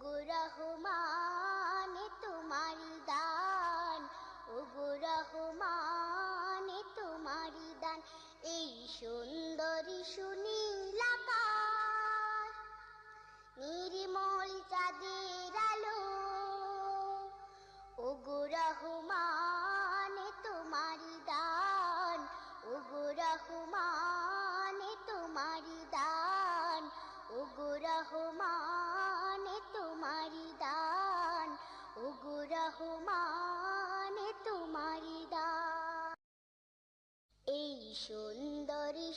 ওগো রহমান তোমারি দান। ওগো রহমান তোমারি দান। এই শুন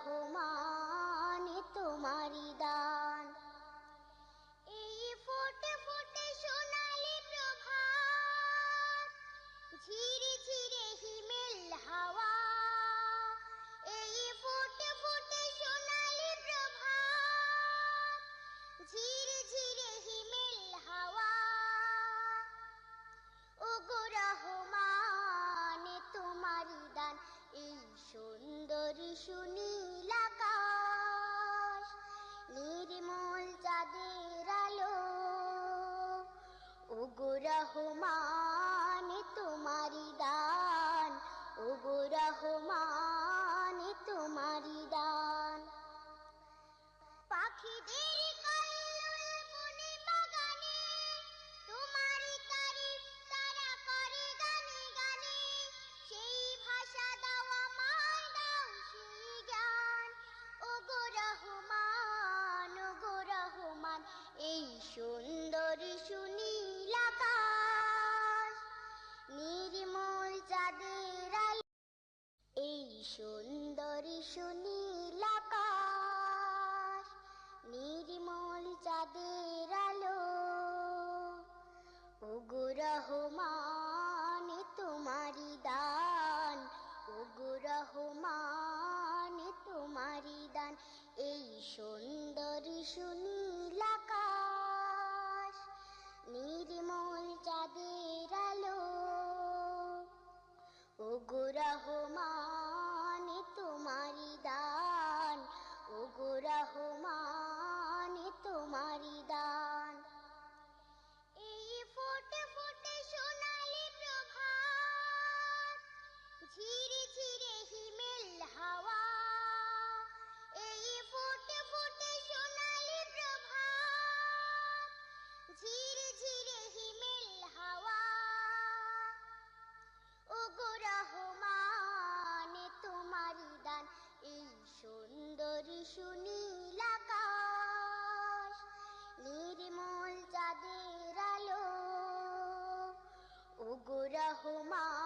হুমা 不忙